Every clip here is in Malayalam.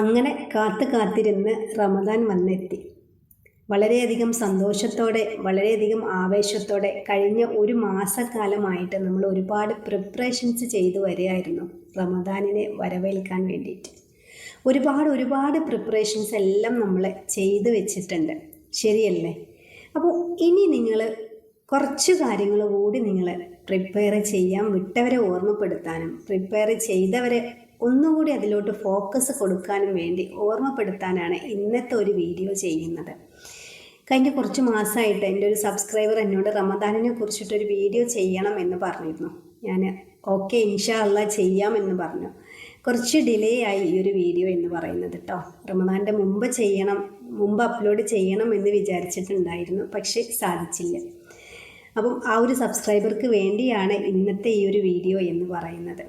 അങ്ങനെ കാത്തു കാത്തിരുന്ന് റമദാൻ വന്നെത്തി. വളരെയധികം സന്തോഷത്തോടെ വളരെയധികം ആവേശത്തോടെ കഴിഞ്ഞ ഒരു മാസക്കാലമായിട്ട് നമ്മൾ ഒരുപാട് പ്രിപ്പറേഷൻസ് ചെയ്തു വരികയായിരുന്നു റമദാനിനെ വരവേൽക്കാൻ വേണ്ടിയിട്ട്. ഒരുപാട് ഒരുപാട് പ്രിപ്പറേഷൻസ് എല്ലാം നമ്മൾ ചെയ്ത് വെച്ചിട്ടുണ്ട്. ശരിയല്ലേ? അപ്പോൾ ഇനി നിങ്ങൾ കുറച്ച് കാര്യങ്ങൾ കൂടി നിങ്ങൾ പ്രിപ്പയർ ചെയ്യാൻ വിട്ടവരെ ഓർമ്മപ്പെടുത്താനും പ്രിപ്പയർ ചെയ്തവരെ ഒന്നുകൂടി അതിലോട്ട് ഫോക്കസ് കൊടുക്കാനും വേണ്ടി ഓർമ്മപ്പെടുത്താനാണ് ഇന്നത്തെ ഒരു വീഡിയോ ചെയ്യുന്നത്. കഴിഞ്ഞ കുറച്ച് മാസമായിട്ട് എന്റെ ഒരു സബ്സ്ക്രൈബർ എന്നോട് റമദാനിനെ കുറിച്ചിട്ടൊരു വീഡിയോ ചെയ്യണം എന്ന് പറഞ്ഞിരുന്നു. ഞാൻ ഓക്കെ ഇൻഷാ അല്ല ചെയ്യാമെന്ന് പറഞ്ഞു. കുറച്ച് ഡിലേ ആയി ഈ ഒരു വീഡിയോ എന്ന് പറയുന്നത് കേട്ടോ റമദാന്റെ മുമ്പ് ചെയ്യണം മുമ്പ് അപ്ലോഡ് ചെയ്യണം എന്ന് വിചാരിച്ചിട്ടുണ്ടായിരുന്നു പക്ഷേ സാധിച്ചില്ല. അപ്പം ആ ഒരു സബ്സ്ക്രൈബർക്ക് വേണ്ടിയാണ് ഇന്നത്തെ ഈ ഒരു വീഡിയോ എന്ന് പറയുന്നത്.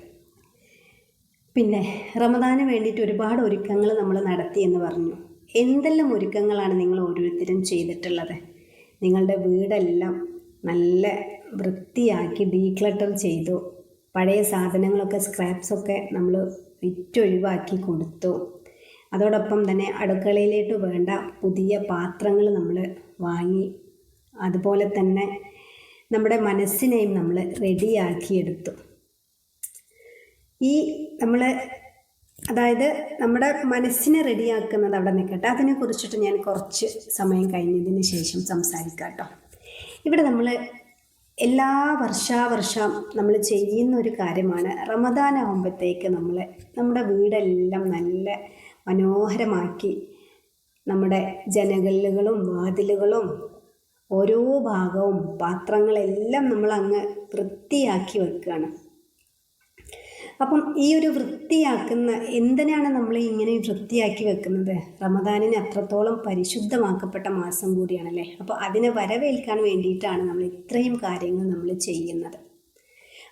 പിന്നെ റമദാന് വേണ്ടിയിട്ട് ഒരുപാട് ഒരുക്കങ്ങൾ നമ്മൾ നടത്തി എന്ന് പറഞ്ഞു. എന്തെല്ലാം ഒരുക്കങ്ങളാണ് നിങ്ങൾ ഓരോരുത്തരും ചെയ്തിട്ടുള്ളത്? നിങ്ങളുടെ വീടെല്ലാം നല്ല വൃത്തിയാക്കി ഡീക്ലട്ടർ ചെയ്തു. പഴയ സാധനങ്ങളൊക്കെ സ്ക്രാപ്സൊക്കെ നമ്മൾ വിറ്റൊഴിവാക്കി കൊടുത്തു. അതോടൊപ്പം തന്നെ അടുക്കളയിലേക്ക് വേണ്ട പുതിയ പാത്രങ്ങൾ നമ്മൾ വാങ്ങി. അതുപോലെ തന്നെ നമ്മുടെ മനസ്സിനെയും നമ്മൾ റെഡിയാക്കിയെടുത്തു ഈ നമ്മൾ അതായത് നമ്മുടെ മനസ്സിനെ റെഡിയാക്കുന്നത് അവിടെ നിൽക്കട്ടെ. അതിനെ കുറിച്ചിട്ട് ഞാൻ കുറച്ച് സമയം കഴിഞ്ഞതിന് ശേഷം സംസാരിക്കാം കേട്ടോ ഇവിടെ നമ്മൾ എല്ലാ വർഷാവർഷം നമ്മൾ ചെയ്യുന്ന ഒരു കാര്യമാണ് റമദാൻ ആകുമ്പോഴത്തേക്ക് നമ്മൾ നമ്മുടെ വീടെല്ലാം നല്ല മനോഹരമാക്കി നമ്മുടെ ജനകല്ലുകളും വാതിലുകളും ഓരോ ഭാഗവും പാത്രങ്ങളെല്ലാം നമ്മൾ അങ്ങ് വൃത്തിയാക്കി വെക്കുകയാണ്. അപ്പം ഈ ഒരു വൃത്തിയാക്കുന്ന എന്തിനാണ് നമ്മൾ ഇങ്ങനെ വൃത്തിയാക്കി വെക്കുന്നത്? റമദാനിന് അത്രത്തോളം പരിശുദ്ധമാക്കപ്പെട്ട മാസം കൂടിയാണല്ലേ? അപ്പോൾ അതിനെ വരവേൽക്കാൻ വേണ്ടിയിട്ടാണ് നമ്മൾ ഇത്രയും കാര്യങ്ങൾ നമ്മൾ ചെയ്യുന്നത്.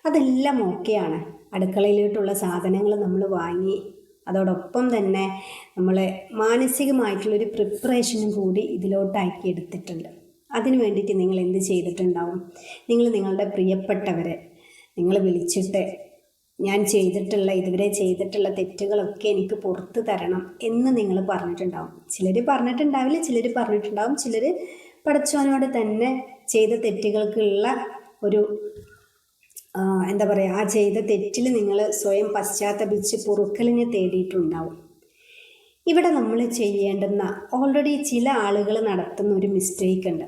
അതെല്ലാം ഓക്കെയാണ്. അടുക്കളയിലോട്ടുള്ള സാധനങ്ങൾ നമ്മൾ വാങ്ങി അതോടൊപ്പം തന്നെ നമ്മൾ മാനസികമായിട്ടുള്ളൊരു പ്രിപ്പറേഷനും കൂടി ഇതിലോട്ടാക്കി എടുത്തിട്ടുണ്ട്. അതിനു വേണ്ടിയിട്ട് നിങ്ങൾ എന്ത് ചെയ്തിട്ടുണ്ടാവും? നിങ്ങൾ നിങ്ങളുടെ പ്രിയപ്പെട്ടവരെ നിങ്ങൾ വിളിച്ചിട്ട് ഞാൻ ചെയ്തിട്ടുള്ള ഇതുവരെ ചെയ്തിട്ടുള്ള തെറ്റുകളൊക്കെ എനിക്ക് പുറത്ത് തരണം എന്ന് നിങ്ങൾ പറഞ്ഞിട്ടുണ്ടാവും. ചിലർ പറഞ്ഞിട്ടുണ്ടാവില്ല ചിലർ പറഞ്ഞിട്ടുണ്ടാവും. ചിലർ പഠിച്ചവനോട് തന്നെ ചെയ്ത തെറ്റുകൾക്കുള്ള ഒരു എന്താ പറയുക ആ ചെയ്ത തെറ്റിൽ നിങ്ങൾ സ്വയം പശ്ചാത്തപിച്ച് പൊറുക്കലിനെ തേടിയിട്ടുണ്ടാവും. ഇവിടെ നമ്മൾ ചെയ്യേണ്ടുന്ന ഓൾറെഡി ചില ആളുകൾ നടത്തുന്ന ഒരു മിസ്റ്റേക്ക് ഉണ്ട്.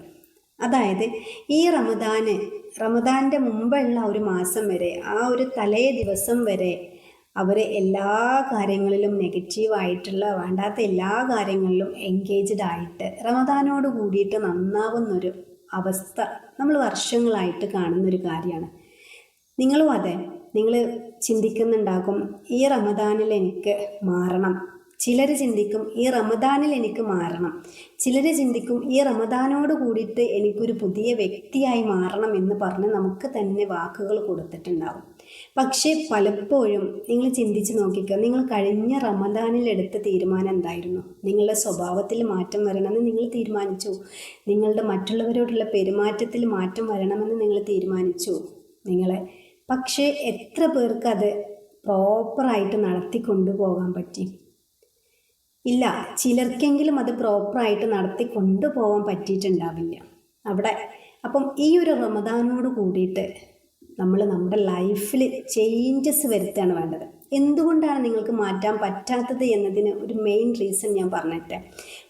അതായത് ഈ റമദാന് റമദാന്റെ മുമ്പുള്ള ഒരു മാസം വരെ ആ ഒരു തലേ ദിവസം വരെ അവർ എല്ലാ കാര്യങ്ങളിലും നെഗറ്റീവായിട്ടുള്ള വേണ്ടാത്ത എല്ലാ കാര്യങ്ങളിലും എൻഗേജ്ഡ് ആയിട്ട് റമദാനോട് കൂടിയിട്ട് നന്നാവുന്നൊരു അവസ്ഥ നമ്മൾ വർഷങ്ങളായിട്ട് കാണുന്നൊരു കാര്യമാണ്. നിങ്ങളും അതെ നിങ്ങൾ ചിന്തിക്കുന്നുണ്ടാകും ഈ റമദാനിൽ എനിക്ക് മാറണം. ചിലർ ചിന്തിക്കും ഈ റമദാനിൽ എനിക്ക് മാറണം. ചിലർ ചിന്തിക്കും ഈ റമദാനോട് കൂടിയിട്ട് എനിക്കൊരു പുതിയ വ്യക്തിയായി മാറണം എന്ന് പറഞ്ഞ് നമുക്ക് തന്നെ വാക്കുകൾ കൊടുത്തിട്ടുണ്ടാവും. പക്ഷേ പലപ്പോഴും നിങ്ങൾ ചിന്തിച്ച് നോക്കിക്കുക നിങ്ങൾ കഴിഞ്ഞ റമദാനിൽ എടുത്ത തീരുമാനം എന്തായിരുന്നു? നിങ്ങളുടെ സ്വഭാവത്തിൽ മാറ്റം വരണമെന്ന് നിങ്ങൾ തീരുമാനിച്ചു? നിങ്ങളുടെ മറ്റുള്ളവരോടുള്ള പെരുമാറ്റത്തിൽ മാറ്റം വരണമെന്ന് നിങ്ങൾ തീരുമാനിച്ചു? നിങ്ങളെ പക്ഷേ എത്ര പേർക്ക് അത് പ്രോപ്പറായിട്ട് നടത്തി കൊണ്ടുപോകാൻ പറ്റി? ഇല്ല ചിലർക്കെങ്കിലും അത് പ്രോപ്പറായിട്ട് നടത്തി കൊണ്ടുപോകാൻ പറ്റിയിട്ടുണ്ടാവില്ല. അവിടെ അപ്പം ഈ ഒരു റമദാനോട് കൂടിയിട്ട് നമ്മൾ നമ്മുടെ ലൈഫിൽ ചേഞ്ചസ് വരുത്തുകയാണ് വേണ്ടത്. എന്തുകൊണ്ടാണ് നിങ്ങൾക്ക് മാറ്റാൻ പറ്റാത്തത് എന്നതിന് ഒരു മെയിൻ റീസൺ ഞാൻ പറഞ്ഞിട്ട്.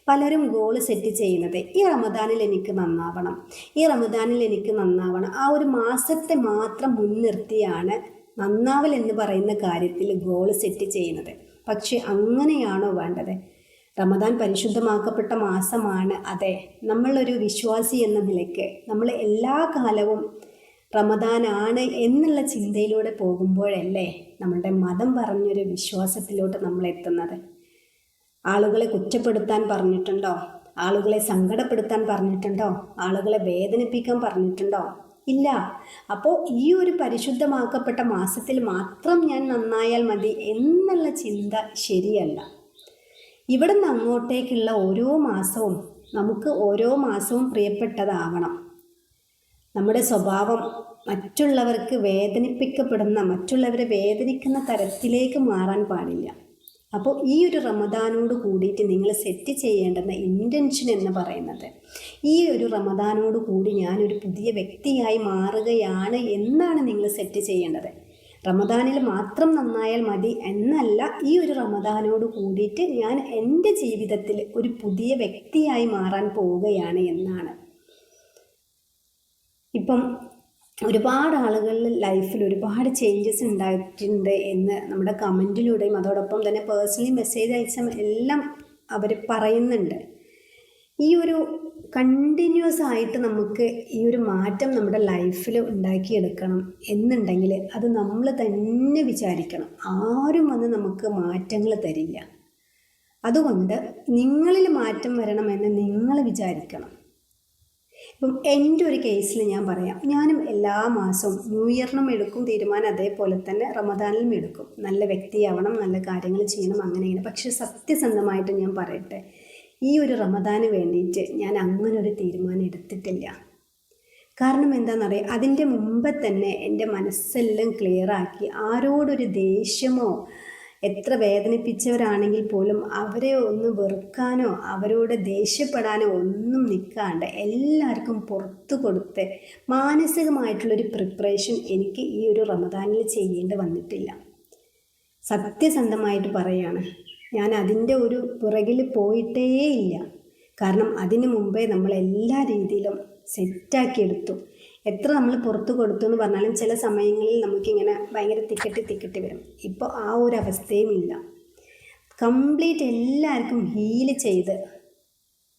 പലരും ഗോൾ സെറ്റ് ചെയ്യുന്നത് ഈ റമദാനിൽ എനിക്ക് നന്നാവണം ഈ റമദാനിൽ എനിക്ക് നന്നാവണം. ആ ഒരു മാസത്തെ മാത്രം മുൻനിർത്തിയാണ് നന്നാവൽ എന്ന് പറയുന്ന കാര്യത്തിൽ ഗോൾ സെറ്റ് ചെയ്യുന്നത്. പക്ഷെ അങ്ങനെയാണോ വേണ്ടത്? റമദാൻ പരിശുദ്ധമാക്കപ്പെട്ട മാസമാണ് അതെ. നമ്മളൊരു വിശ്വാസി എന്ന നിലയ്ക്ക് നമ്മൾ എല്ലാ കാലവും റമദാനാണ് എന്നുള്ള ചിന്തയിലൂടെ പോകുമ്പോഴല്ലേ നമ്മളുടെ മതം പറഞ്ഞൊരു വിശ്വാസത്തിലോട്ട് നമ്മൾ എത്തുന്നത്. ആളുകളെ കുറ്റപ്പെടുത്താൻ പറഞ്ഞിട്ടുണ്ടോ? ആളുകളെ സങ്കടപ്പെടുത്താൻ പറഞ്ഞിട്ടുണ്ടോ? ആളുകളെ വേദനിപ്പിക്കാൻ പറഞ്ഞിട്ടുണ്ടോ? ഇല്ല. അപ്പോൾ ഈ ഒരു പരിശുദ്ധമാക്കപ്പെട്ട മാസത്തിൽ മാത്രം ഞാൻ നന്നായാൽ മതി എന്നുള്ള ചിന്ത ശരിയല്ല. ഇവിടെ നിന്ന് അങ്ങോട്ടേക്കുള്ള ഓരോ മാസവും നമുക്ക് ഓരോ മാസവും പ്രിയപ്പെട്ടതാവണം. നമ്മുടെ സ്വഭാവം മറ്റുള്ളവർക്ക് വേദനിപ്പിക്കപ്പെടുന്ന മറ്റുള്ളവരെ വേദനിക്കുന്ന തരത്തിലേക്ക് മാറാൻ പാടില്ല. അപ്പോൾ ഈ ഒരു റമദാനോട് കൂടിയിട്ട് നിങ്ങൾ സെറ്റ് ചെയ്യേണ്ടുന്ന ഇന്റൻഷൻ എന്ന് പറയുന്നത് ഈ ഒരു റമദാനോട് കൂടി ഞാനൊരു പുതിയ വ്യക്തിയായി മാറുകയാണ് എന്നാണ് നിങ്ങൾ സെറ്റ് ചെയ്യേണ്ടത്. റമദാനിൽ മാത്രം നന്നായാൽ മതി എന്നല്ല ഈ ഒരു റമദാനോട് കൂടിയിട്ട് ഞാൻ എന്റെ ജീവിതത്തിൽ ഒരു പുതിയ വ്യക്തിയായി മാറാൻ പോവുകയാണ് എന്നാണ്. ഇപ്പം ഒരുപാട് ആളുകളിൽ ലൈഫിൽ ഒരുപാട് ചേഞ്ചസ് ഉണ്ടായിട്ടുണ്ട് എന്ന് നമ്മുടെ കമന്റിലൂടെയും അതോടൊപ്പം തന്നെ പേഴ്സണലി മെസ്സേജ് അയച്ച എല്ലാം അവർ പറയുന്നുണ്ട്. ഈ ഒരു കണ്ടിന്യൂസ് ആയിട്ട് നമുക്ക് ഈ ഒരു മാറ്റം നമ്മുടെ ലൈഫിൽ ഉണ്ടാക്കിയെടുക്കണം എന്നുണ്ടെങ്കിൽ അത് നമ്മൾ തന്നെ വിചാരിക്കണം. ആരും വന്ന് നമുക്ക് മാറ്റങ്ങൾ തരില്ല. അതുകൊണ്ട് നിങ്ങളിൽ മാറ്റം വരണമെന്ന് നിങ്ങൾ വിചാരിക്കണം. ഇപ്പം എന്റെ ഒരു കേസിൽ ഞാൻ പറയാം. ഞാനും എല്ലാ മാസവും ന്യൂ ഇയറിനും എടുക്കും തീരുമാനം അതേപോലെ തന്നെ റമദാനിലും എടുക്കും. നല്ല വ്യക്തിയാവണം നല്ല കാര്യങ്ങൾ ചെയ്യണം അങ്ങനെ അങ്ങനെയാണ് പക്ഷേ സത്യസന്ധമായിട്ട് ഞാൻ പറയട്ടെ ഈ ഒരു റമദാന് വേണ്ടിയിട്ട് ഞാൻ അങ്ങനെ ഒരു തീരുമാനം എടുത്തിട്ടില്ല. കാരണം എന്താണെന്നറിയാം അതിന്റെ മുമ്പ് തന്നെ എന്റെ മനസ്സെല്ലാം ക്ലിയറാക്കി ആരോടൊരു ദേഷ്യമോ എത്ര വേദനിപ്പിച്ചവരാണെങ്കിൽ പോലും അവരെ ഒന്ന് വെറുക്കാനോ അവരോട് ദേഷ്യപ്പെടാനോ ഒന്നും നിൽക്കാണ്ട് എല്ലാവർക്കും പുറത്തു കൊടുത്ത് മാനസികമായിട്ടുള്ളൊരു പ്രിപ്പറേഷൻ എനിക്ക് ഈ ഒരു റമദാനിൽ ചെയ്യേണ്ടി വന്നിട്ടില്ല. സത്യസന്ധമായിട്ട് പറയാണ്. ഞാൻ അതിന്റെ ഒരു പുറകിൽ പോയിട്ടേ ഇല്ല കാരണം അതിനു മുമ്പേ നമ്മൾ എല്ലാ രീതിയിലും സെറ്റാക്കിയെടുത്തു. എത്ര നമ്മൾ പുറത്ത് കൊടുത്തു എന്ന് പറഞ്ഞാലും ചില സമയങ്ങളിൽ നമുക്കിങ്ങനെ ഭയങ്കര തിക്കട്ടി തിക്കട്ടി വരും. ഇപ്പോൾ ആ ഒരു അവസ്ഥയും ഇല്ല. കംപ്ലീറ്റ് എല്ലാവർക്കും ഹീൽ ചെയ്ത്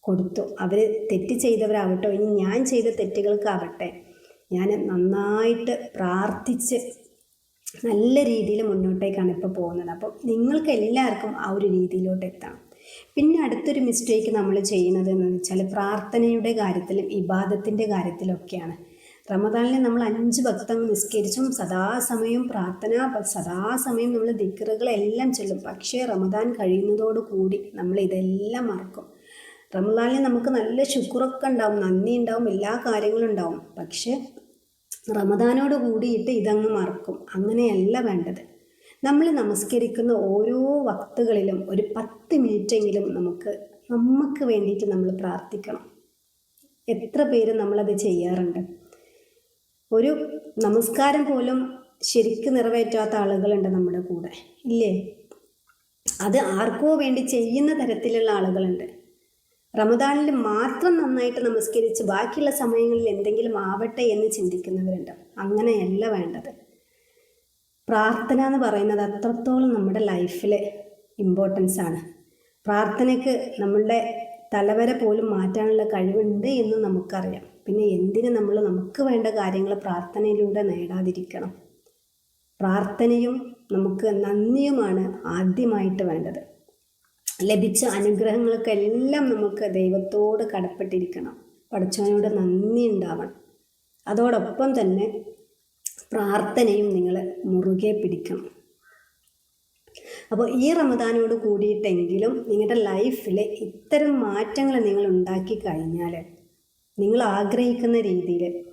കൊടുത്തു. അവർ തെറ്റ് ചെയ്തവരാവട്ടോ ഇനി ഞാൻ ചെയ്ത തെറ്റുകൾക്കാവട്ടെ ഞാൻ നന്നായിട്ട് പ്രാർത്ഥിച്ച് നല്ല രീതിയിൽ മുന്നോട്ടേക്കാണ് ഇപ്പോൾ പോകുന്നത്. അപ്പോൾ നിങ്ങൾക്ക് എല്ലാവർക്കും ആ ഒരു രീതിയിലോട്ട് എത്താം. പിന്നെ അടുത്തൊരു മിസ്റ്റേക്ക് നമ്മൾ ചെയ്യുന്നത് എന്ന് വെച്ചാൽ പ്രാർത്ഥനയുടെ കാര്യത്തിലും ഇബാദത്തിന്റെ കാര്യത്തിലൊക്കെയാണ്. റമദാനിൽ നമ്മൾ അഞ്ച് ഭക്തങ്ങൾ നിസ്കരിച്ചും സദാസമയം പ്രാർത്ഥന സദാസമയം നമ്മൾ ദിക്കറുകളെല്ലാം ചൊല്ലും. പക്ഷേ റമദാൻ കഴിയുന്നതോടുകൂടി നമ്മൾ ഇതെല്ലാം മറക്കും. റമദാനിൽ നമുക്ക് നല്ല ശുക്രൊക്കെ ഉണ്ടാവും നന്ദി ഉണ്ടാവും എല്ലാ കാര്യങ്ങളും ഉണ്ടാവും. പക്ഷേ റമദാനോട് കൂടിയിട്ട് ഇതങ്ങ് മറക്കും. അങ്ങനെയല്ല വേണ്ടത്. നമ്മൾ നമസ്കരിക്കുന്ന ഓരോ വക്തുകളിലും ഒരു പത്ത് മിനിറ്റെങ്കിലും നമുക്ക് നമുക്ക് വേണ്ടിയിട്ട് നമ്മൾ പ്രാർത്ഥിക്കണം. എത്ര പേര് നമ്മളത് ചെയ്യാറുണ്ട്? ഒരു നമസ്കാരം പോലും ശരിക്ക് നിറവേറ്റാത്ത ആളുകളുണ്ട് നമ്മുടെ കൂടെ. ഇല്ലേ? അത് ആർക്കോ വേണ്ടി ചെയ്യുന്ന തരത്തിലുള്ള ആളുകളുണ്ട്. റമദാനിൽ മാത്രം നന്നായിട്ട് നമസ്കരിച്ച് ബാക്കിയുള്ള സമയങ്ങളിൽ എന്തെങ്കിലും ആവട്ടെ എന്ന് ചിന്തിക്കുന്നവരുണ്ട്. അങ്ങനെയല്ല വേണ്ടത്. പ്രാർത്ഥന എന്ന് പറയുന്നത് അത്രത്തോളം നമ്മുടെ ലൈഫിലെ ഇമ്പോർട്ടൻസ് ആണ്. പ്രാർത്ഥനയ്ക്ക് നമ്മളുടെ തലവര പോലും മാറ്റാനുള്ള കഴിവുണ്ട് എന്ന് നമുക്കറിയാം. പിന്നെ എന്തിന് നമ്മൾ നമുക്ക് വേണ്ട കാര്യങ്ങൾ പ്രാർത്ഥനയിലൂടെ നേടാതിരിക്കണം? പ്രാർത്ഥനയും നമുക്ക് നന്ദിയുമാണ് ആദ്യമായിട്ട് വേണ്ടത്. ലഭിച്ച അനുഗ്രഹങ്ങൾക്കെല്ലാം നമുക്ക് ദൈവത്തോട് കടപ്പെട്ടിരിക്കണം. പഠിച്ചവനോട് നന്ദി ഉണ്ടാവണം. അതോടൊപ്പം തന്നെ പ്രാർത്ഥനയും നിങ്ങൾ മുറുകെ പിടിക്കണം. അപ്പോൾ ഈ റമദാനോട് കൂടിയിട്ടെങ്കിലും നിങ്ങളുടെ ലൈഫിൽ ഇത്തരം മാറ്റങ്ങൾ നിങ്ങൾ ഉണ്ടാക്കി കഴിഞ്ഞാൽ നിങ്ങൾ ആഗ്രഹിക്കുന്ന രീതിയിൽ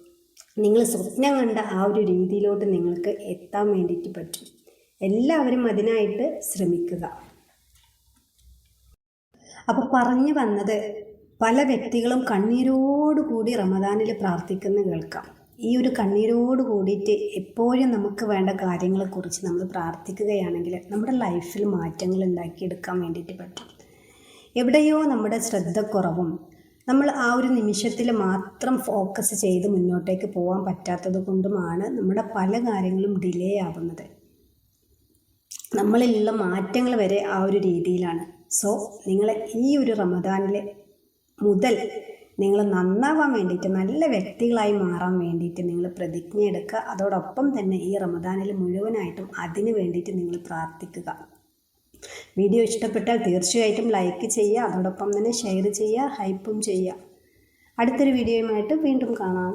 നിങ്ങൾ സ്വപ്നം കണ്ട ആ ഒരു രീതിയിലോട്ട് നിങ്ങൾക്ക് എത്താൻ വേണ്ടിയിട്ട് പറ്റും. എല്ലാവരും അതിനായിട്ട് ശ്രമിക്കുക. അപ്പോൾ പറഞ്ഞു വന്നത് പല വ്യക്തികളും കണ്ണീരോടുകൂടി റമദാനിൽ പ്രാർത്ഥിക്കുന്ന കേൾക്കാം. ഈ ഒരു കണ്ണീരോട് കൂടിയിട്ട് എപ്പോഴും നമുക്ക് വേണ്ട കാര്യങ്ങളെക്കുറിച്ച് നമ്മൾ പ്രാർത്ഥിക്കുകയാണെങ്കിൽ നമ്മുടെ ലൈഫിൽ മാറ്റങ്ങൾ ഉണ്ടാക്കിയെടുക്കാൻ വേണ്ടിയിട്ട് പറ്റും. എവിടെയോ നമ്മുടെ ശ്രദ്ധക്കുറവും നമ്മൾ ആ ഒരു നിമിഷത്തിൽ മാത്രം ഫോക്കസ് ചെയ്ത് മുന്നോട്ടേക്ക് പോകാൻ പറ്റാത്തത് കൊണ്ടുമാണ് നമ്മുടെ പല കാര്യങ്ങളും ഡിലേ ആവുന്നത്. നമ്മളിലുള്ള മാറ്റങ്ങൾ വരെ ആ ഒരു രീതിയിലാണ്. സോ നിങ്ങൾ ഈ ഒരു റമദാനിൽ മുതൽ നിങ്ങൾ നന്നാവാൻ വേണ്ടിയിട്ട് നല്ല വ്യക്തികളായി മാറാൻ വേണ്ടിയിട്ട് നിങ്ങൾ പ്രതിജ്ഞ എടുക്കുക. അതോടൊപ്പം തന്നെ ഈ റമദാനിൽ മുഴുവനായിട്ടും അതിന് വേണ്ടിയിട്ട് നിങ്ങൾ പ്രാർത്ഥിക്കുക. വീഡിയോ ഇഷ്ടപ്പെട്ടാൽ തീർച്ചയായിട്ടും ലൈക്ക് ചെയ്യുക. അതോടൊപ്പം തന്നെ ഷെയർ ചെയ്യുക ഹൈപ്പും ചെയ്യുക. അടുത്തൊരു വീഡിയോയുമായിട്ട് വീണ്ടും കാണാം.